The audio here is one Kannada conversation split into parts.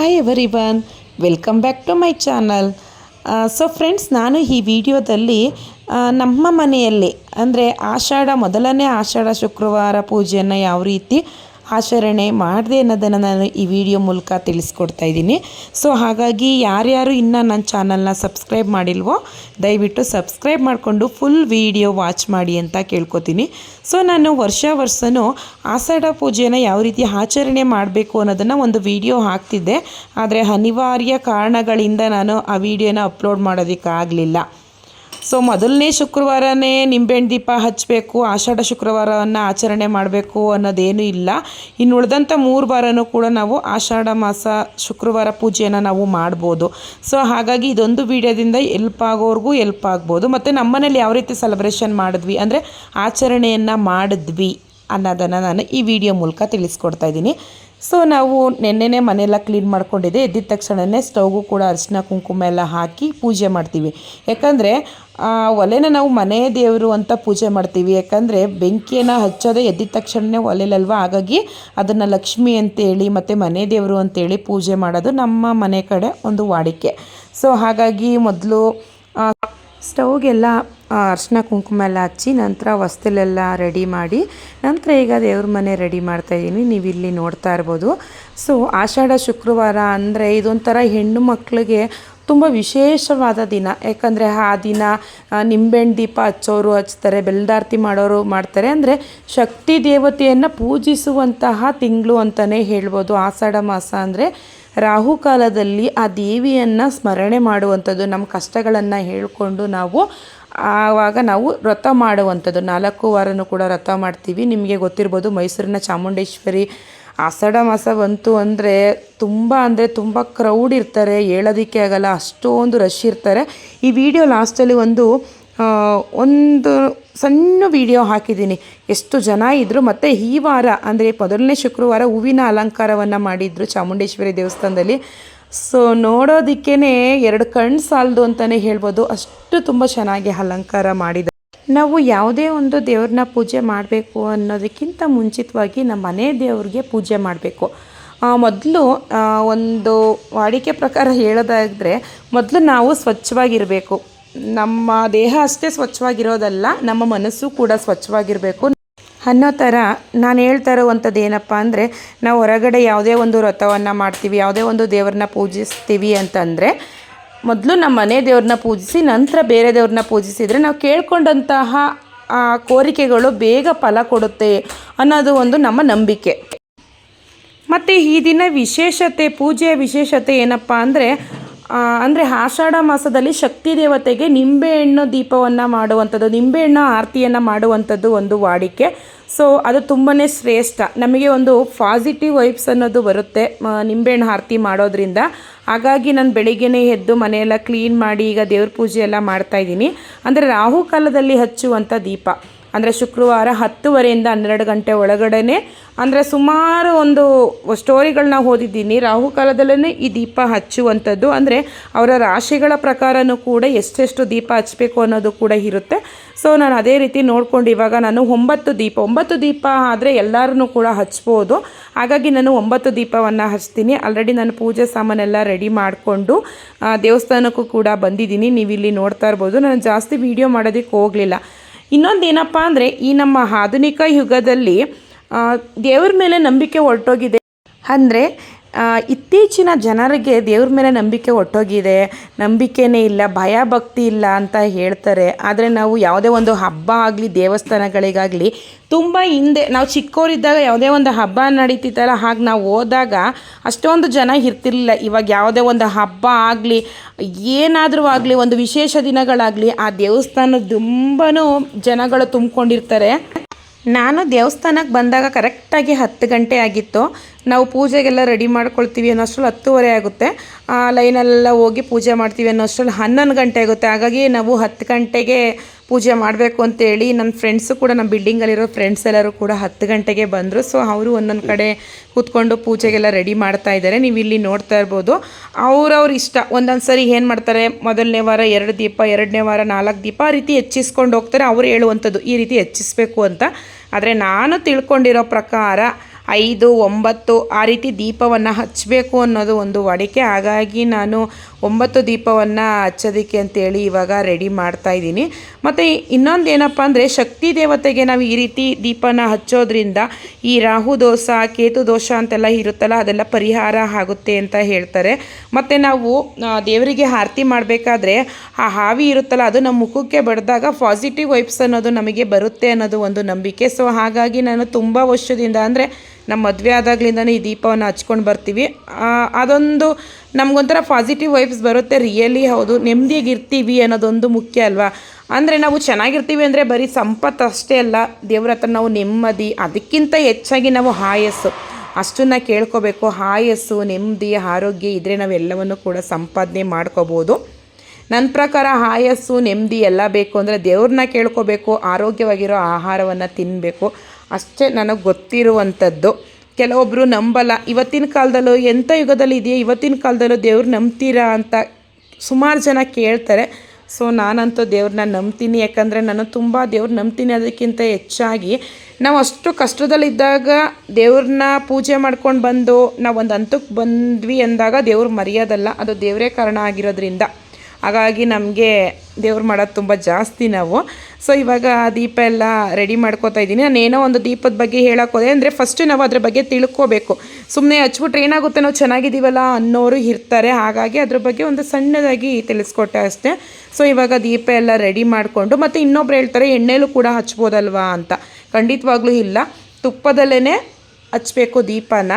Hi everyone welcome back to my channel so friends ನಾನು ಈ ವಿಡಿಯೋದಲ್ಲಿ ನಮ್ಮ ಮನೆಯಲ್ಲಿ, ಅಂದರೆ ಆಷಾಢ, ಮೊದಲನೇ ಆಷಾಢ ಶುಕ್ರವಾರ ಪೂಜೆಯನ್ನು ಯಾವ ರೀತಿ ಆಚರಣೆ ಮಾಡಿದೆ ಅನ್ನೋದನ್ನು ನಾನು ಈ ವಿಡಿಯೋ ಮೂಲಕ ತಿಳಿಸ್ಕೊಡ್ತಾ ಇದ್ದೀನಿ. ಸೊ ಹಾಗಾಗಿ ಯಾರ್ಯಾರು ಇನ್ನೂ ನನ್ನ ಚಾನಲ್ನ ಸಬ್ಸ್ಕ್ರೈಬ್ ಮಾಡಿಲ್ವೋ, ದಯವಿಟ್ಟು ಸಬ್ಸ್ಕ್ರೈಬ್ ಮಾಡಿಕೊಂಡು ಫುಲ್ ವಿಡಿಯೋ ವಾಚ್ ಮಾಡಿ ಅಂತ ಕೇಳ್ಕೊತೀನಿ. ಸೊ ನಾನು ವರ್ಷ ವರ್ಷವೂ ಆಷಾಢ ಪೂಜೆನ ಯಾವ ರೀತಿ ಆಚರಣೆ ಮಾಡಬೇಕು ಅನ್ನೋದನ್ನು ಒಂದು ವಿಡಿಯೋ ಹಾಕ್ತಿದ್ದೆ. ಆದರೆ ಅನಿವಾರ್ಯ ಕಾರಣಗಳಿಂದ ನಾನು ಆ ವಿಡಿಯೋನ ಅಪ್ಲೋಡ್ ಮಾಡೋದಕ್ಕಾಗಲಿಲ್ಲ. ಸೊ ಮೊದಲನೇ ಶುಕ್ರವಾರನೇ ನಿಂಬೆಹಣ್ಣು ದೀಪ ಹಚ್ಚಬೇಕು ಆಷಾಢ ಶುಕ್ರವಾರವನ್ನು ಆಚರಣೆ ಮಾಡಬೇಕು ಅನ್ನೋದೇನೂ ಇಲ್ಲ. ಇನ್ನು ಉಳಿದಂಥ ಮೂರು ವಾರನೂ ಕೂಡ ನಾವು ಆಷಾಢ ಮಾಸ ಶುಕ್ರವಾರ ಪೂಜೆಯನ್ನು ನಾವು ಮಾಡ್ಬೋದು. ಸೊ ಹಾಗಾಗಿ ಇದೊಂದು ವಿಡಿಯೋದಿಂದ ಎಲ್ಪ್ ಆಗೋರ್ಗೂ ಎಲ್ಪ್ ಆಗ್ಬೋದು. ಮತ್ತು ನಮ್ಮನೇಲಿ ಯಾವ ರೀತಿ ಸೆಲೆಬ್ರೇಷನ್ ಮಾಡಿದ್ವಿ ಅಂದರೆ ಆಚರಣೆಯನ್ನು ಮಾಡಿದ್ವಿ ಅನ್ನೋದನ್ನು ನಾನು ಈ ವಿಡಿಯೋ ಮೂಲಕ ತಿಳಿಸ್ಕೊಡ್ತಾ ಇದ್ದೀನಿ. ಸೊ ನಾವು ನೆನ್ನೆನೇ ಮನೆಯೆಲ್ಲ ಕ್ಲೀನ್ ಮಾಡ್ಕೊಂಡಿದ್ದೆ. ಎದ್ದಿದ ತಕ್ಷಣವೇ ಸ್ಟವ್ಗೂ ಕೂಡ ಅರಿಶಿನ ಕುಂಕುಮ ಎಲ್ಲ ಹಾಕಿ ಪೂಜೆ ಮಾಡ್ತೀವಿ. ಯಾಕಂದರೆ ಒಲೆನ ನಾವು ಮನೆ ದೇವರು ಅಂತ ಪೂಜೆ ಮಾಡ್ತೀವಿ. ಯಾಕಂದರೆ, ಬೆಂಕಿಯನ್ನು ಹಚ್ಚೋದೇ ಎದ್ದಿದ ತಕ್ಷಣವೇ ಒಲೆಲಲ್ವ? ಹಾಗಾಗಿ ಅದನ್ನು ಲಕ್ಷ್ಮಿ ಅಂತೇಳಿ ಮತ್ತು ಮನೆ ದೇವರು ಅಂತೇಳಿ ಪೂಜೆ ಮಾಡೋದು ನಮ್ಮ ಮನೆ ಕಡೆ ಒಂದು ವಾಡಿಕೆ. ಸೊ ಹಾಗಾಗಿ ಮೊದಲು ಸ್ಟವ್ಗೆಲ್ಲ ಅರ್ಶಿನ ಕುಂಕುಮ ಎಲ್ಲ ಹಚ್ಚಿ ನಂತರ ವಸ್ತುಲೆಲ್ಲ ರೆಡಿ ಮಾಡಿ, ನಂತರ ಈಗ ದೇವ್ರ ಮನೆ ರೆಡಿ ಮಾಡ್ತಾ ಇದ್ದೀನಿ ನೀವು ಇಲ್ಲಿ ನೋಡ್ತಾ ಇರ್ಬೋದು. ಸೊ ಆಷಾಢ, ಶುಕ್ರವಾರ ಅಂದರೆ ಇದೊಂಥರ ಹೆಣ್ಣು ಮಕ್ಕಳಿಗೆ ತುಂಬ ವಿಶೇಷವಾದ ದಿನ. ಯಾಕಂದರೆ ಆ ದಿನ ನಿಂಬೆಣ್ಣು ನಿಂಬೆಹಣ್ಣು ದೀಪ ಹಚ್ಚೋರು ಹಚ್ತಾರೆ ಬೆಲ್ದಾರ್ತಿ ಮಾಡೋರು ಮಾಡ್ತಾರೆ. ಅಂದರೆ ಶಕ್ತಿ ದೇವತೆಯನ್ನು ಪೂಜಿಸುವಂತಹ ತಿಂಗಳು ಅಂತಲೇ ಹೇಳ್ಬೋದು. ಆಷಾಢ ಮಾಸ ಅಂದರೆ ರಾಹುಕಾಲದಲ್ಲಿ ಆ ದೇವಿಯನ್ನು ಸ್ಮರಣೆ ಮಾಡುವಂಥದ್ದು, ನಮ್ಮ ಕಷ್ಟಗಳನ್ನು ಹೇಳಿಕೊಂಡು ನಾವು ಆವಾಗ ನಾವು ವ್ರತ ಮಾಡುವಂಥದ್ದು. ನಾಲ್ಕು ವಾರನೂ ಕೂಡ ವ್ರತ ಮಾಡ್ತೀವಿ. ನಿಮಗೆ ಗೊತ್ತಿರ್ಬೋದು, ಮೈಸೂರಿನ ಚಾಮುಂಡೇಶ್ವರಿ ಆಷಾಢ ಮಾಸ ಬಂತು ಅಂದರೆ ತುಂಬ ಅಂದರೆ ತುಂಬ ಕ್ರೌಡ್ ಇರ್ತಾರೆ. ಹೇಳೋದಕ್ಕೆ ಆಗಲ್ಲ, ಅಷ್ಟೊಂದು ರಶ್ ಇರ್ತಾರೆ. ಈ ವಿಡಿಯೋ ಲಾಸ್ಟಲ್ಲಿ ಒಂದು ಒಂದು ಸಣ್ಣ ವಿಡಿಯೋ ಹಾಕಿದ್ದೀನಿ. ಎಷ್ಟು ಜನ ಇದ್ದರು ಮತ್ತು ಈ ವಾರ, ಅಂದರೆ ಮೊದಲನೇ ಶುಕ್ರವಾರ ಹೂವಿನ ಅಲಂಕಾರವನ್ನು ಮಾಡಿದ್ರು ಚಾಮುಂಡೇಶ್ವರಿ ದೇವಸ್ಥಾನದಲ್ಲಿ. ಸೊ ನೋಡೋದಕ್ಕೇ ಎರಡು ಕಣ್ಣು ಸಾಲದು ಅಂತಲೇ ಹೇಳ್ಬೋದು. ಅಷ್ಟು ತುಂಬ ಚೆನ್ನಾಗಿ ಅಲಂಕಾರ ಮಾಡಿದ ನಾವು ಯಾವುದೇ ಒಂದು ದೇವ್ರನ್ನ ಪೂಜೆ ಮಾಡಬೇಕು ಅನ್ನೋದಕ್ಕಿಂತ ಮುಂಚಿತವಾಗಿ ನಮ್ಮ ಮನೆ ದೇವ್ರಿಗೆ ಪೂಜೆ ಮಾಡಬೇಕು. ಮೊದಲು ಒಂದು ವಾಡಿಕೆ ಪ್ರಕಾರ ಹೇಳೋದಾದರೆ, ಮೊದಲು ನಾವು ಸ್ವಚ್ಛವಾಗಿರಬೇಕು. ನಮ್ಮ ದೇಹ ಅಷ್ಟೇ ಸ್ವಚ್ಛವಾಗಿರೋದಲ್ಲ, ನಮ್ಮ ಮನಸ್ಸು ಕೂಡ ಸ್ವಚ್ಛವಾಗಿರಬೇಕು. ಅನ್ನೋ ಥರ ನಾನು ಹೇಳ್ತಾ ಇರುವಂಥದ್ದು ಏನಪ್ಪ ಅಂದರೆ, ನಾವು ಹೊರಗಡೆ ಯಾವುದೇ ಒಂದು ವ್ರತವನ್ನು ಮಾಡ್ತೀವಿ, ಯಾವುದೇ ಒಂದು ದೇವ್ರನ್ನ ಪೂಜಿಸ್ತೀವಿ ಅಂತಂದರೆ, ಮೊದಲು ನಮ್ಮ ಮನೆ ದೇವ್ರನ್ನ ಪೂಜಿಸಿ, ನಂತರ ಬೇರೆ ದೇವ್ರನ್ನ ಪೂಜಿಸಿದರೆ ನಾವು ಕೇಳ್ಕೊಂಡಂತಹ ಕೋರಿಕೆಗಳು ಬೇಗ ಫಲ ಕೊಡುತ್ತೆ ಅನ್ನೋದು ಒಂದು ನಮ್ಮ ನಂಬಿಕೆ. ಮತ್ತು ಈ ದಿನ ವಿಶೇಷತೆ, ಪೂಜೆಯ ವಿಶೇಷತೆ ಏನಪ್ಪ ಅಂದರೆ ಅಂದರೆ ಆಷಾಢ ಮಾಸದಲ್ಲಿ ಶಕ್ತಿ ದೇವತೆಗೆ ನಿಂಬೆಹಣ್ಣು ದೀಪವನ್ನು ಮಾಡುವಂಥದ್ದು ನಿಂಬೆಹಣ್ಣು ಆರತಿಯನ್ನು ಮಾಡುವಂಥದ್ದು ಒಂದು ವಾಡಿಕೆ. ಸೊ ಅದು ತುಂಬಾ ಶ್ರೇಷ್ಠ. ನಮಗೆ ಒಂದು ಪಾಸಿಟಿವ್ ವೈಬ್ಸ್ ಅನ್ನೋದು ಬರುತ್ತೆ ನಿಂಬೆಹಣ್ಣು ಆರತಿ ಮಾಡೋದ್ರಿಂದ. ಹಾಗಾಗಿ ನಾನು ಬೆಳಿಗ್ಗೆನೇ ಎದ್ದು ಮನೆಯೆಲ್ಲ ಕ್ಲೀನ್ ಮಾಡಿ ಈಗ ದೇವ್ರ ಪೂಜೆ ಎಲ್ಲ ಮಾಡ್ತಾಯಿದ್ದೀನಿ ಅಂದರೆ ರಾಹುಕಾಲದಲ್ಲಿ ಹಚ್ಚುವಂಥ ದೀಪ. ಅಂದರೆ ಶುಕ್ರವಾರ ಹತ್ತುವರೆಯಿಂದ ಹನ್ನೆರಡು ಗಂಟೆ ಒಳಗಡೆ ಅಂದರೆ ಸುಮಾರು ಒಂದು ಸ್ಟೋರಿಗಳನ್ನ ಓದಿದ್ದೀನಿ. ರಾಹುಕಾಲದಲ್ಲೇ ಈ ದೀಪ ಹಚ್ಚುವಂಥದ್ದು. ಅಂದರೆ ಅವರ ರಾಶಿಗಳ ಪ್ರಕಾರನೂ ಕೂಡ ಎಷ್ಟೆಷ್ಟು ದೀಪ ಹಚ್ಚಬೇಕು ಅನ್ನೋದು ಕೂಡ ಇರುತ್ತೆ. ಸೊ ನಾನು ಅದೇ ರೀತಿ ನೋಡ್ಕೊಂಡು ಇವಾಗ ನಾನು ಒಂಬತ್ತು ದೀಪ ಒಂಬತ್ತು ದೀಪ ಆದರೆ ಎಲ್ಲರೂ ಕೂಡ ಹಚ್ಬೋದು. ಹಾಗಾಗಿ ನಾನು ಒಂಬತ್ತು ದೀಪವನ್ನು ಹಚ್ತೀನಿ. ಆಲ್ರೆಡಿ ನಾನು ಪೂಜೆ ಸಾಮಾನೆಲ್ಲ ರೆಡಿ ಮಾಡಿಕೊಂಡು ದೇವಸ್ಥಾನಕ್ಕೂ ಕೂಡ ಬಂದಿದ್ದೀನಿ. ನೀವು ಇಲ್ಲಿ ನೋಡ್ತಾ ಇರ್ಬೋದು. ನಾನು ಜಾಸ್ತಿ ವೀಡಿಯೋ ಮಾಡೋದಕ್ಕೆ ಹೋಗಲಿಲ್ಲ. ಇನ್ನೊಂದು ಏನಪ್ಪ ಅಂದರೆ ಈ ನಮ್ಮ ಆಧುನಿಕ ಯುಗದಲ್ಲಿ ದೇವ್ರ ಮೇಲೆ ನಂಬಿಕೆ ಹೊರಟೋಗಿದೆ. ಅಂದರೆ ಇತ್ತೀಚಿನ ಜನರಿಗೆ ದೇವ್ರ ಮೇಲೆ ನಂಬಿಕೆ ಒಟ್ಟೋಗಿದೆ. ನಂಬಿಕೆನೇ ಇಲ್ಲ, ಭಯ ಭಕ್ತಿ ಇಲ್ಲ ಅಂತ ಹೇಳ್ತಾರೆ. ಆದರೆ ನಾವು ಯಾವುದೇ ಒಂದು ಹಬ್ಬ ಆಗಲಿ, ದೇವಸ್ಥಾನಗಳಿಗಾಗಲಿ, ತುಂಬ ಹಿಂದೆ, ನಾವು ಚಿಕ್ಕವರಿದ್ದಾಗ ಯಾವುದೇ ಒಂದು ಹಬ್ಬ ನಡೀತಿತ್ತಲ್ಲ, ಹಾಗೆ ನಾವು ಹೋದಾಗ ಅಷ್ಟೊಂದು ಜನ ಇರ್ತಿರ್ಲಿಲ್ಲ. ಇವಾಗ ಯಾವುದೇ ಒಂದು ಹಬ್ಬ ಆಗಲಿ, ಏನಾದರೂ ಆಗಲಿ, ಒಂದು ವಿಶೇಷ ದಿನಗಳಾಗಲಿ, ಆ ದೇವಸ್ಥಾನ ತುಂಬಾ ಜನಗಳು ತುಂಬಿಕೊಂಡಿರ್ತಾರೆ. ನಾನು ದೇವಸ್ಥಾನಕ್ಕೆ ಬಂದಾಗ ಕರೆಕ್ಟಾಗಿ ಹತ್ತು ಗಂಟೆ ಆಗಿತ್ತು. ನಾವು ಪೂಜೆಗೆಲ್ಲ ರೆಡಿ ಮಾಡ್ಕೊಳ್ತೀವಿ ಅನ್ನೋಷ್ಟ್ರಲ್ಲಿ ಹತ್ತುವರೆ ಆಗುತ್ತೆ. ಆ ಲೈನಲ್ಲೆಲ್ಲ ಹೋಗಿ ಪೂಜೆ ಮಾಡ್ತೀವಿ ಅನ್ನೋಷ್ಟ್ರಲ್ಲಿ ಹನ್ನೊಂದು ಗಂಟೆ ಆಗುತ್ತೆ. ಹಾಗಾಗಿ ನಾವು ಹತ್ತು ಗಂಟೆಗೆ ಪೂಜೆ ಮಾಡಬೇಕು ಅಂತೇಳಿ ನನ್ನ ಫ್ರೆಂಡ್ಸು ಕೂಡ ನಮ್ಮ ಬಿಲ್ಡಿಂಗಲ್ಲಿರೋ ಫ್ರೆಂಡ್ಸ್ ಎಲ್ಲರೂ ಕೂಡ ಹತ್ತು ಗಂಟೆಗೆ ಬಂದರು. ಸೊ ಅವರು ಒಂದೊಂದು ಕಡೆ ಕೂತ್ಕೊಂಡು ಪೂಜೆಗೆಲ್ಲ ರೆಡಿ ಮಾಡ್ತಾ ಇದ್ದಾರೆ. ನೀವು ಇಲ್ಲಿ ನೋಡ್ತಾ ಇರ್ಬೋದು. ಅವ್ರವ್ರ ಇಷ್ಟ. ಒಂದೊಂದು ಸರಿ ಏನು ಮಾಡ್ತಾರೆ? ಮೊದಲನೇ ವಾರ ಎರಡು ದೀಪ, ಎರಡನೇ ವಾರ ನಾಲ್ಕು ದೀಪ ಆ ರೀತಿ ಹೆಚ್ಚಿಸ್ಕೊಂಡು ಹೋಗ್ತಾರೆ. ಅವರು ಹೇಳುವಂಥದ್ದು ಈ ರೀತಿ ಹೆಚ್ಚಿಸ್ಬೇಕು ಅಂತ. ಆದರೆ ನಾನು ತಿಳ್ಕೊಂಡಿರೋ ಪ್ರಕಾರ ಐದು, ಒಂಬತ್ತು ಆ ರೀತಿ ದೀಪವನ್ನು ಹಚ್ಚಬೇಕು ಅನ್ನೋದು ಒಂದು ವಡಿಕೆ. ಹಾಗಾಗಿ ನಾನು ಒಂಬತ್ತು ದೀಪವನ್ನು ಹಚ್ಚೋದಕ್ಕೆ ಅಂತೇಳಿ ಇವಾಗ ರೆಡಿ ಮಾಡ್ತಾ ಇದ್ದೀನಿ. ಮತ್ತು ಇನ್ನೊಂದು ಏನಪ್ಪ ಅಂದರೆ ಶಕ್ತಿ ದೇವತೆಗೆ ನಾವು ಈ ರೀತಿ ದೀಪನ ಹಚ್ಚೋದ್ರಿಂದ ಈ ರಾಹು ದೋಷ, ಕೇತು ದೋಷ ಅಂತೆಲ್ಲ ಇರುತ್ತಲ್ಲ, ಅದೆಲ್ಲ ಪರಿಹಾರ ಆಗುತ್ತೆ ಅಂತ ಹೇಳ್ತಾರೆ. ಮತ್ತು ನಾವು ದೇವರಿಗೆ ಆರತಿ ಮಾಡಬೇಕಾದ್ರೆ ಆ ಹಾವಿ ಇರುತ್ತಲ್ಲ, ಅದು ನಮ್ಮ ಮುಖಕ್ಕೆ ಬಡಿದಾಗ ಪಾಸಿಟಿವ್ ವೈಬ್ಸ್ ಅನ್ನೋದು ನಮಗೆ ಬರುತ್ತೆ ಅನ್ನೋದು ಒಂದು ನಂಬಿಕೆ. ಸೊ ಹಾಗಾಗಿ ನಾನು ತುಂಬ ವರ್ಷದಿಂದ ಅಂದರೆ ನಮ್ಮ ಮದುವೆ ಆದಾಗ್ಲಿಂದನೇ ಈ ದೀಪವನ್ನು ಹಚ್ಕೊಂಡು ಬರ್ತೀವಿ. ಅದೊಂದು ನಮಗೊಂಥರ ಪಾಸಿಟಿವ್ ವೈಬ್ಸ್ ಬರುತ್ತೆ. ರಿಯಲಿ ಹೌದು. ನೆಮ್ಮದಿಯಾಗಿರ್ತೀವಿ ಅನ್ನೋದೊಂದು ಮುಖ್ಯ ಅಲ್ವಾ? ಅಂದರೆ ನಾವು ಚೆನ್ನಾಗಿರ್ತೀವಿ ಅಂದರೆ ಬರೀ ಸಂಪತ್ತು ಅಷ್ಟೇ ಅಲ್ಲ. ದೇವ್ರ ಹತ್ರ ನಾವು ನೆಮ್ಮದಿ, ಅದಕ್ಕಿಂತ ಹೆಚ್ಚಾಗಿ ನಾವು ಹಾಯಸ್ಸು. ಅಷ್ಟನ್ನು ಕೇಳ್ಕೋಬೇಕು. ಹಾಯಸ್ಸು ನೆಮ್ಮದಿ ಆರೋಗ್ಯ ಇದ್ದರೆ ನಾವೆಲ್ಲವನ್ನು ಕೂಡ ಸಂಪಾದನೆ ಮಾಡ್ಕೋಬೋದು. ನನ್ನ ಪ್ರಕಾರ ಹಾಯಸ್ಸು ನೆಮ್ಮದಿ ಎಲ್ಲ ಬೇಕು ಅಂದರೆ ದೇವ್ರನ್ನ ಕೇಳ್ಕೋಬೇಕು, ಆರೋಗ್ಯವಾಗಿರೋ ಆಹಾರವನ್ನು ತಿನ್ನಬೇಕು ಅಷ್ಟೇ ನನಗೆ ಗೊತ್ತಿರುವಂಥದ್ದು ಕೆಲವೊಬ್ಬರು ನಂಬಲ್ಲ. ಇವತ್ತಿನ ಕಾಲದಲ್ಲೂ ಎಂಥ ಯುಗದಲ್ಲಿ ಇದೆಯಾ ಇವತ್ತಿನ ಕಾಲದಲ್ಲೂ ದೇವ್ರು ನಂಬ್ತೀರಾ ಅಂತ ಸುಮಾರು ಜನ ಕೇಳ್ತಾರೆ. ಸೊ ನಾನಂತೂ ದೇವ್ರನ್ನ ನಂಬ್ತೀನಿ. ಯಾಕಂದರೆ ನಾನು ತುಂಬ ದೇವ್ರು ನಂಬ್ತೀನಿ ಅದಕ್ಕಿಂತ ಹೆಚ್ಚಾಗಿ. ನಾವು ಅಷ್ಟು ಕಷ್ಟದಲ್ಲಿದ್ದಾಗ ದೇವ್ರನ್ನ ಪೂಜೆ ಮಾಡ್ಕೊಂಡು ಬಂದು ನಾವು ಒಂದು ಹಂತಕ್ಕೆ ಬಂದ್ವಿ ಅಂದಾಗ ದೇವ್ರು ಮರೆಯೋದಲ್ಲ ಅದು ದೇವರೇ ಕಾರಣ ಆಗಿರೋದ್ರಿಂದ. ಹಾಗಾಗಿ ನಮಗೆ ದೇವ್ರು ಮಾಡೋದು ತುಂಬ ಜಾಸ್ತಿ ನಾವು. ಸೊ ಇವಾಗ ದೀಪ ಎಲ್ಲ ರೆಡಿ ಮಾಡ್ಕೋತಾ ಇದ್ದೀನಿ. ನಾನು ಏನೋ ಒಂದು ದೀಪದ ಬಗ್ಗೆ ಹೇಳಕ್ಕೆ ಹೋದೆ. ಅಂದರೆ ಫಸ್ಟು ನಾವು ಅದ್ರ ಬಗ್ಗೆ ತಿಳ್ಕೋಬೇಕು. ಸುಮ್ಮನೆ ಹಚ್ಬಿಟ್ರೆ ಏನಾಗುತ್ತೆ ನಾವು ಚೆನ್ನಾಗಿದ್ದೀವಲ್ಲ ಅನ್ನೋರು ಇರ್ತಾರೆ. ಹಾಗಾಗಿ ಅದ್ರ ಬಗ್ಗೆ ಒಂದು ಸಣ್ಣದಾಗಿ ತಿಳಿಸ್ಕೊಟ್ಟೆ ಅಷ್ಟೇ. ಸೊ ಇವಾಗ ದೀಪ ಎಲ್ಲ ರೆಡಿ ಮಾಡಿಕೊಂಡು, ಮತ್ತು ಇನ್ನೊಬ್ರು ಹೇಳ್ತಾರೆ, ಎಣ್ಣೆಲೂ ಕೂಡ ಹಚ್ಬೋದಲ್ವಾ ಅಂತ. ಖಂಡಿತವಾಗ್ಲೂ ಇಲ್ಲ. ತುಪ್ಪದಲ್ಲೇ ಹಚ್ಚಬೇಕು ದೀಪನ.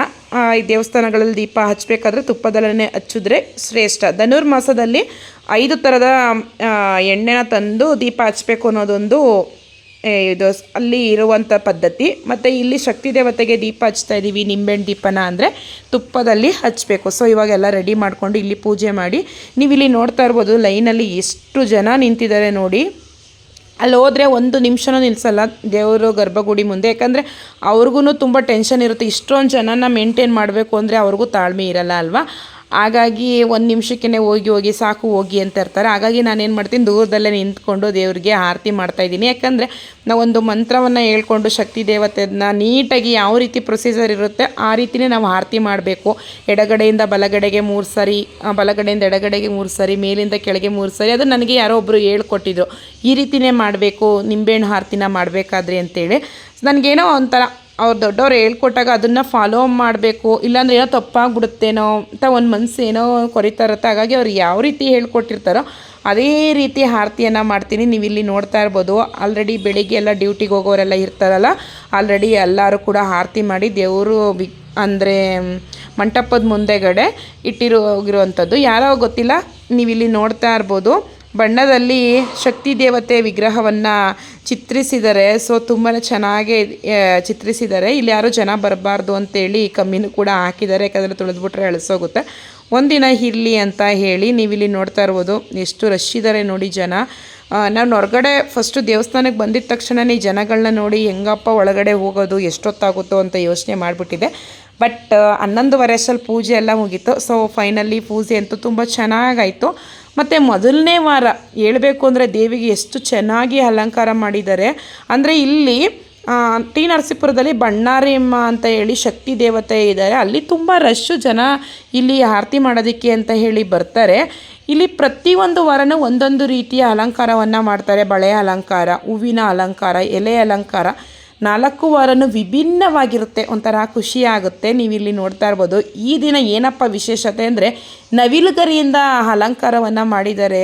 ಈ ದೇವಸ್ಥಾನಗಳಲ್ಲಿ ದೀಪ ಹಚ್ಚಬೇಕಾದ್ರೆ ತುಪ್ಪದಲ್ಲೇ ಹಚ್ಚಿದ್ರೆ ಶ್ರೇಷ್ಠ. ಧನುರ್ಮಾಸದಲ್ಲಿ ಐದು ಥರದ ಎಣ್ಣೆನ ತಂದು ದೀಪ ಹಚ್ಚಬೇಕು ಅನ್ನೋದೊಂದು ಇದು ಅಲ್ಲಿ ಇರುವಂಥ ಪದ್ಧತಿ. ಮತ್ತು ಇಲ್ಲಿ ಶಕ್ತಿ ದೇವತೆಗೆ ದೀಪ ಹಚ್ತಾ ಇದ್ದೀವಿ ನಿಂಬೆಹಣ್ಣು ದೀಪನ ಅಂದರೆ ತುಪ್ಪದಲ್ಲಿ ಹಚ್ಚಬೇಕು ಸೊ ಇವಾಗೆಲ್ಲ ರೆಡಿ ಮಾಡಿಕೊಂಡು ಇಲ್ಲಿ ಪೂಜೆ ಮಾಡಿ. ನೀವು ಇಲ್ಲಿ ನೋಡ್ತಾ ಇರ್ಬೋದು, ಲೈನಲ್ಲಿ ಎಷ್ಟು ಜನ ನಿಂತಿದ್ದಾರೆ ನೋಡಿ. ಅಲ್ಲಿ ಹೋದರೆ ಒಂದು ನಿಮಿಷನೂ ನಿಲ್ಲಿಸಲ್ಲ ದೇವರು ಗರ್ಭಗುಡಿ ಮುಂದೆ. ಯಾಕಂದರೆ ಅವ್ರಿಗೂ ತುಂಬ ಟೆನ್ಷನ್ ಇರುತ್ತೆ. ಇಷ್ಟೊಂದು ಜನನ ಮೇಂಟೈನ್ ಮಾಡಬೇಕು ಅಂದರೆ ಅವ್ರಿಗೂ ತಾಳ್ಮೆ ಇರಲ್ಲ ಅಲ್ವಾ? ಹಾಗಾಗಿ ಒಂದು ನಿಮಿಷಕ್ಕೇ ಹೋಗಿ ಹೋಗಿ, ಸಾಕು, ಹೋಗಿ ಅಂತ ಇರ್ತಾರೆ. ಹಾಗಾಗಿ ನಾನೇನು ಮಾಡ್ತೀನಿ, ದೂರದಲ್ಲೇ ನಿಂತ್ಕೊಂಡು ದೇವರಿಗೆ ಆರತಿ ಮಾಡ್ತಾಯಿದ್ದೀನಿ ಯಾಕಂದರೆ ಒಂದು ಮಂತ್ರವನ್ನು ಹೇಳ್ಕೊಂಡು ಶಕ್ತಿ ದೇವತೆನ ನೀಟಾಗಿ ಯಾವ ರೀತಿ ಪ್ರೊಸೀಜರ್ ಇರುತ್ತೆ, ಆ ರೀತಿಯೇ ನಾವು ಆರತಿ ಮಾಡಬೇಕು. ಎಡಗಡೆಯಿಂದ ಬಲಗಡೆಗೆ ಮೂರು ಸರಿ ಬಲಗಡೆಯಿಂದ ಎಡಗಡೆಗೆ ಮೂರು ಸರಿ, ಮೇಲಿಂದ ಕೆಳಗೆ ಮೂರು ಸರಿ, ಅದು ನನಗೆ ಯಾರೋ ಒಬ್ಬರು ಹೇಳ್ಕೊಟ್ಟಿದ್ರು. ಈ ರೀತಿಯೇ ಮಾಡಬೇಕು, ನಿಂಬೆಹಣ್ಣು ಆರತಿನ ಮಾಡಬೇಕಾದ್ರೆ ಅಂತೇಳಿ. ನನಗೇನೋ ಒಂಥರ ಅವ್ರು ದೊಡ್ಡವ್ರು ಹೇಳ್ಕೊಟ್ಟಾಗ ಅದನ್ನು ಫಾಲೋ ಮಾಡಬೇಕು, ಇಲ್ಲಾಂದ್ರೆ ಏನೋ ತಪ್ಪಾಗ್ಬಿಡುತ್ತೇನೋ ಅಂತ ಒಂದು ಮನಸ್ಸು ಏನೋ ಕೊರಿತಾ ಇರುತ್ತೆ. ಹಾಗಾಗಿ ಅವ್ರು ಯಾವ ರೀತಿ ಹೇಳ್ಕೊಟ್ಟಿರ್ತಾರೋ ಅದೇ ರೀತಿ ಆರತಿಯನ್ನು ಮಾಡ್ತೀನಿ. ನೀವು ಇಲ್ಲಿ ನೋಡ್ತಾ ಇರ್ಬೋದು ಆಲ್ರೆಡಿ ಬೆಳಿಗ್ಗೆ ಎಲ್ಲ ಡ್ಯೂಟಿಗೆ ಹೋಗೋರೆಲ್ಲ ಇರ್ತಾರಲ್ಲ ಆಲ್ರೆಡಿ ಎಲ್ಲರೂ ಕೂಡ ಆರತಿ ಮಾಡಿ ದೇವರು ಬಿ ಅಂದರೆ ಮಂಟಪದ ಮುಂದೆಗಡೆ ಇಟ್ಟಿರೋಗಿರುವಂಥದ್ದು ಯಾರೋ ಗೊತ್ತಿಲ್ಲ, ನೀವು ಇಲ್ಲಿ ನೋಡ್ತಾ ಇರ್ಬೋದು. ಬಣ್ಣದಲ್ಲಿ ಶಕ್ತಿ ದೇವತೆ ವಿಗ್ರಹವನ್ನು ಚಿತ್ರಿಸಿದ್ದಾರೆ ಸೊ ತುಂಬಾ ಚೆನ್ನಾಗಿ ಚಿತ್ರಿಸಿದ್ದಾರೆ ಇಲ್ಲಿ ಯಾರು ಜನ ಬರಬಾರ್ದು ಅಂತೇಳಿ ಕಮ್ಮಿನೂ ಕೂಡ ಹಾಕಿದ್ದಾರೆ, ಯಾಕಂದರೆ ತುಳಿದ್ಬಿಟ್ರೆ ಅಳಿಸೋಗುತ್ತೆ. ಒಂದಿನ ಇರಲಿ ಅಂತ ಹೇಳಿ ನೀವಿಲ್ಲಿ ನೋಡ್ತಾ ಇರ್ಬೋದು, ಎಷ್ಟು ರಶ್ ಇದ್ದಾರೆ ನೋಡಿ ಜನ. ನಾನು ಹೊರಗಡೆ ಫಸ್ಟು ದೇವಸ್ಥಾನಕ್ಕೆ ಬಂದಿದ್ದ ತಕ್ಷಣನೇ ಜನಗಳನ್ನ ನೋಡಿ ಹೆಂಗಪ್ಪ ಒಳಗಡೆ ಹೋಗೋದು, ಎಷ್ಟೊತ್ತಾಗುತ್ತೋ ಅಂತ ಯೋಚನೆ ಮಾಡಿಬಿಟ್ಟಿದೆ ಬಟ್ ಹನ್ನೊಂದುವರೆ ಅಷ್ಟಲ್ಲಿ ಪೂಜೆ ಎಲ್ಲ ಮುಗೀತು. ಸೊ ಫೈನಲಿ ಪೂಜೆ ಅಂತೂ ತುಂಬ ಚೆನ್ನಾಗಾಯಿತು. ಮತ್ತು ಮೊದಲನೇ ವಾರ ಹೇಳಬೇಕು ಅಂದರೆ ದೇವಿಗೆ ಎಷ್ಟು ಚೆನ್ನಾಗಿ ಅಲಂಕಾರ ಮಾಡಿದ್ದಾರೆ. ಅಂದರೆ ಇಲ್ಲಿ ಟಿ ನರಸೀಪುರದಲ್ಲಿ ಬಣ್ಣಾರಿಮ್ಮ ಅಂತ ಹೇಳಿ ಶಕ್ತಿ ದೇವತೆ ಇದ್ದಾರೆ. ಅಲ್ಲಿ ತುಂಬ ರಶ್ಶು ಜನ ಇಲ್ಲಿ ಆರತಿ ಮಾಡೋದಕ್ಕೆ ಅಂತ ಹೇಳಿ ಬರ್ತಾರೆ. ಇಲ್ಲಿ ಪ್ರತಿಯೊಂದು ವಾರನೂ ಒಂದೊಂದು ರೀತಿಯ ಅಲಂಕಾರವನ್ನು ಮಾಡ್ತಾರೆ. ಬಳೆ ಅಲಂಕಾರ, ಹೂವಿನ ಅಲಂಕಾರ, ಎಲೆ ಅಲಂಕಾರ. ನಾಲ್ಕು ವಾರನೂ ವಿಭಿನ್ನವಾಗಿರುತ್ತೆ ಒಂಥರ ಖುಷಿಯಾಗುತ್ತೆ. ನೀವು ಇಲ್ಲಿ ನೋಡ್ತಾ ಇರ್ಬೋದು. ಈ ದಿನ ಏನಪ್ಪ ವಿಶೇಷತೆ ಅಂದರೆ ನವಿಲುಗರಿಯಿಂದ ಅಲಂಕಾರವನ್ನು ಮಾಡಿದರೆ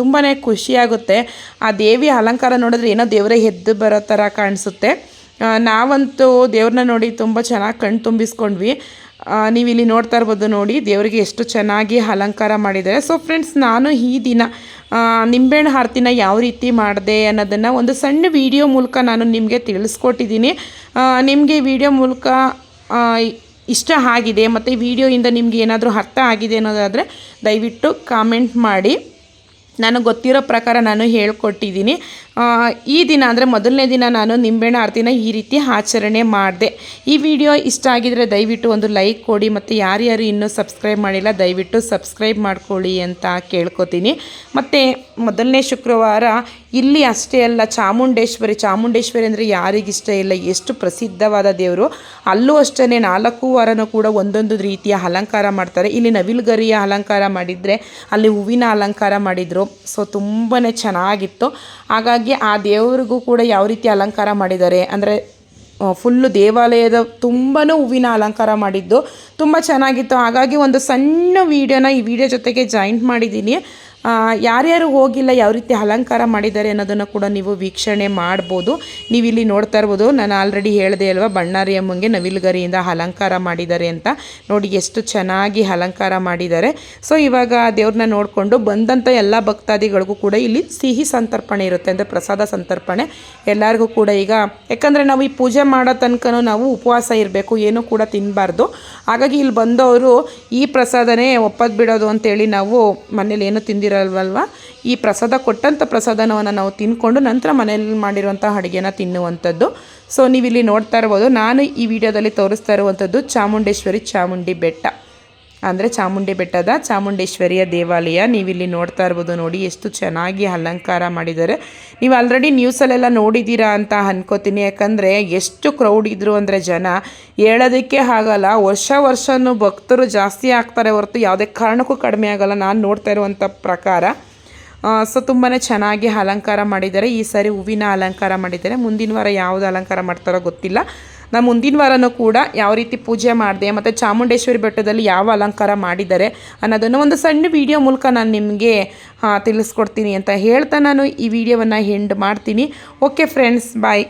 ತುಂಬಾ ಖುಷಿಯಾಗುತ್ತೆ. ಆ ದೇವಿಯ ಅಲಂಕಾರ ನೋಡಿದ್ರೆ ಏನೋ ದೇವರೇ ಎದ್ದು ಬರೋ ಥರ ಕಾಣಿಸುತ್ತೆ. ನಾವಂತೂ ದೇವ್ರನ್ನ ನೋಡಿ ತುಂಬ ಚೆನ್ನಾಗಿ ಕಣ್ ತುಂಬಿಸ್ಕೊಂಡ್ವಿ. ನೀವು ಇಲ್ಲಿ ನೋಡ್ತಾ ಇರ್ಬೋದು ನೋಡಿ, ದೇವರಿಗೆ ಎಷ್ಟು ಚೆನ್ನಾಗಿ ಅಲಂಕಾರ ಮಾಡಿದ್ದಾರೆ. ಸೊ ಫ್ರೆಂಡ್ಸ್ ನಾನು ಈ ದಿನ ನಿಂಬೆಹಣ್ಣು ಆರತಿನ ಯಾವ ರೀತಿ ಮಾಡಿದೆ ಅನ್ನೋದನ್ನು ಒಂದು ಸಣ್ಣ ವಿಡಿಯೋ ಮೂಲಕ ನಾನು ನಿಮಗೆ ತಿಳಿಸ್ಕೊಟ್ಟಿದ್ದೀನಿ. ನಿಮಗೆ ವಿಡಿಯೋ ಮೂಲಕ ಇಷ್ಟ ಆಗಿದೆ, ಮತ್ತು ವಿಡಿಯೋಯಿಂದ ನಿಮಗೆ ಏನಾದರೂ ಅರ್ಥ ಆಗಿದೆ ಅನ್ನೋದಾದರೆ ದಯವಿಟ್ಟು ಕಾಮೆಂಟ್ ಮಾಡಿ. ನನಗೆ ಗೊತ್ತಿರೋ ಪ್ರಕಾರ ನಾನು ಹೇಳ್ಕೊಟ್ಟಿದ್ದೀನಿ. ಈ ದಿನ ಅಂದರೆ ಮೊದಲನೇ ದಿನ ನಾನು ನಿಂಬೆಹಣ್ಣು ಆರತಿನ ಈ ರೀತಿ ಆಚರಣೆ ಮಾಡಿದೆ. ಈ ವಿಡಿಯೋ ಇಷ್ಟ ಆಗಿದರೆ ದಯವಿಟ್ಟು ಒಂದು ಲೈಕ್ ಕೊಡಿ ಮತ್ತು ಯಾರ್ಯಾರು ಇನ್ನೂ ಸಬ್ಸ್ಕ್ರೈಬ್ ಮಾಡಿಲ್ಲ ದಯವಿಟ್ಟು ಸಬ್ಸ್ಕ್ರೈಬ್ ಮಾಡ್ಕೊಳ್ಳಿ ಅಂತ ಕೇಳ್ಕೊತೀನಿ. ಮತ್ತು ಮೊದಲನೇ ಶುಕ್ರವಾರ ಇಲ್ಲಿ ಅಷ್ಟೇ ಅಲ್ಲ ಚಾಮುಂಡೇಶ್ವರಿ. ಚಾಮುಂಡೇಶ್ವರಿ ಅಂದರೆ ಯಾರಿಗಿಷ್ಟ ಇಲ್ಲ, ಎಷ್ಟು ಪ್ರಸಿದ್ಧವಾದ ದೇವರು. ಅಲ್ಲೂ ಅಷ್ಟೇ ನಾಲ್ಕು ವಾರನೂ ಕೂಡ ಒಂದೊಂದು ರೀತಿಯ ಅಲಂಕಾರ ಮಾಡ್ತಾರೆ. ಇಲ್ಲಿ ನವಿಲುಗರಿಯ ಅಲಂಕಾರ ಮಾಡಿದರೆ, ಅಲ್ಲಿ ಹೂವಿನ ಅಲಂಕಾರ ಮಾಡಿದರು. ಸೊ ತುಂಬಾ ಚೆನ್ನಾಗಿತ್ತು. ಹಾಗಾಗಿ ಆ ದೇವರಿಗೂ ಕೂಡ ಯಾವ ರೀತಿ ಅಲಂಕಾರ ಮಾಡಿದ್ದಾರೆ, ಅಂದರೆ ಫುಲ್ಲು ದೇವಾಲಯದ ತುಂಬಾ ಹೂವಿನ ಅಲಂಕಾರ ಮಾಡಿದ್ದು, ತುಂಬ ಚೆನ್ನಾಗಿತ್ತು. ಹಾಗಾಗಿ ಒಂದು ಸಣ್ಣ ವೀಡಿಯೋನ ಈ ವಿಡಿಯೋ ಜೊತೆಗೆ ಜಾಯಿಂಟ್ ಮಾಡಿದ್ದೀನಿ. ಯಾರ್ಯಾರು ಹೋಗಿಲ್ಲ, ಯಾವ ರೀತಿ ಅಲಂಕಾರ ಮಾಡಿದ್ದಾರೆ ಅನ್ನೋದನ್ನು ಕೂಡ ನೀವು ವೀಕ್ಷಣೆ ಮಾಡ್ಬೋದು. ನೀವು ಇಲ್ಲಿ ನೋಡ್ತಾ ಇರ್ಬೋದು, ನಾನು ಆಲ್ರೆಡಿ ಹೇಳಿದೆ ಅಲ್ವಾ ಬಣ್ಣಾರಿ ಅಮ್ಮಂಗೆ ನವಿಲುಗರಿಯಿಂದ ಅಲಂಕಾರ ಮಾಡಿದ್ದಾರೆ ಅಂತ. ನೋಡಿ ಎಷ್ಟು ಚೆನ್ನಾಗಿ ಅಲಂಕಾರ ಮಾಡಿದ್ದಾರೆ. ಸೊ ಇವಾಗ ದೇವ್ರನ್ನ ನೋಡಿಕೊಂಡು ಬಂದಂಥ ಎಲ್ಲ ಭಕ್ತಾದಿಗಳಿಗೂ ಕೂಡ ಇಲ್ಲಿ ಸಿಹಿ ಸಂತರ್ಪಣೆ ಇರುತ್ತೆ, ಅಂದರೆ ಪ್ರಸಾದ ಸಂತರ್ಪಣೆ. ಎಲ್ಲರಿಗೂ ಕೂಡ ಈಗ, ಯಾಕಂದರೆ ನಾವು ಈ ಪೂಜೆ ಮಾಡೋ ತನಕ ನಾವು ಉಪವಾಸ ಇರಬೇಕು, ಏನೂ ಕೂಡ ತಿನ್ನಬಾರ್ದು ಹಾಗಾಗಿ ಇಲ್ಲಿ ಬಂದವರು ಈ ಪ್ರಸಾದನೇ ಒಪ್ಪದು ಬಿಡೋದು ಅಂತೇಳಿ ನಾವು ಮನೇಲಿ ಏನು ತಿಂದಿರಲ್ವಲ್ವ ಈ ಪ್ರಸಾದ ಕೊಟ್ಟಂಥ ಪ್ರಸಾದನವನ್ನು ನಾವು ತಿನ್ಕೊಂಡು ನಂತರ ಮನೆಯಲ್ಲಿ ಮಾಡಿರುವಂಥ ಅಡುಗೆನ ತಿನ್ನುವಂಥದ್ದು. ಸೊ ನೀವಿಲ್ಲಿ ನೋಡ್ತಾ ಇರ್ಬೋದು, ನಾನು ಈ ವಿಡಿಯೋದಲ್ಲಿ ತೋರಿಸ್ತಾ ಇರುವಂಥದ್ದು ಚಾಮುಂಡೇಶ್ವರಿ ಚಾಮುಂಡಿ ಬೆಟ್ಟ. ಅಂದರೆ ಚಾಮುಂಡಿ ಬೆಟ್ಟದ ಚಾಮುಂಡೇಶ್ವರಿಯ ದೇವಾಲಯ. ನೀವಿಲ್ಲಿ ನೋಡ್ತಾ ಇರ್ಬೋದು ನೋಡಿ, ಎಷ್ಟು ಚೆನ್ನಾಗಿ ಅಲಂಕಾರ ಮಾಡಿದ್ದಾರೆ. ನೀವು ಆಲ್ರೆಡಿ ನ್ಯೂಸಲ್ಲೆಲ್ಲ ನೋಡಿದ್ದೀರಾ ಅಂತ ಅನ್ಕೋತೀನಿ. ಯಾಕಂದರೆ ಎಷ್ಟು ಕ್ರೌಡ್ ಇದ್ರು ಅಂದರೆ ಜನ ಹೇಳೋದಕ್ಕೆ ಆಗಲ್ಲ. ವರ್ಷ ವರ್ಷನೂ ಭಕ್ತರು ಜಾಸ್ತಿ ಆಗ್ತಾರೆ ಹೊರತು ಯಾವುದೇ ಕಾರಣಕ್ಕೂ ಕಡಿಮೆ ಆಗಲ್ಲ. ನಾನು ನೋಡ್ತಾ ಇರುವಂಥ ಪ್ರಕಾರ ಸೊ ತುಂಬಾ ಚೆನ್ನಾಗಿ ಅಲಂಕಾರ ಮಾಡಿದ್ದಾರೆ. ಈ ಸಾರಿ ಹೂವಿನ ಅಲಂಕಾರ ಮಾಡಿದ್ದಾರೆ. ಮುಂದಿನ ವಾರ ಯಾವುದು ಅಲಂಕಾರ ಮಾಡ್ತಾರೋ ಗೊತ್ತಿಲ್ಲ. ನಾನು ಮುಂದಿನ ವಾರನೂ ಕೂಡ ಯಾವ ರೀತಿ ಪೂಜೆ ಮಾಡಿದೆ, ಮತ್ತು ಚಾಮುಂಡೇಶ್ವರಿ ಬೆಟ್ಟದಲ್ಲಿ ಯಾವ ಅಲಂಕಾರ ಮಾಡಿದ್ದಾರೆ ಅನ್ನೋದನ್ನು ಒಂದು ಸಣ್ಣ ವಿಡಿಯೋ ಮೂಲಕ ನಾನು ನಿಮಗೆ ತಿಳಿಸ್ಕೊಡ್ತೀನಿ ಅಂತ ಹೇಳ್ತಾ ನಾನು ಈ ವಿಡಿಯೋವನ್ನು ಹೆಂಡ್ ಮಾಡ್ತೀನಿ. Okay friends bye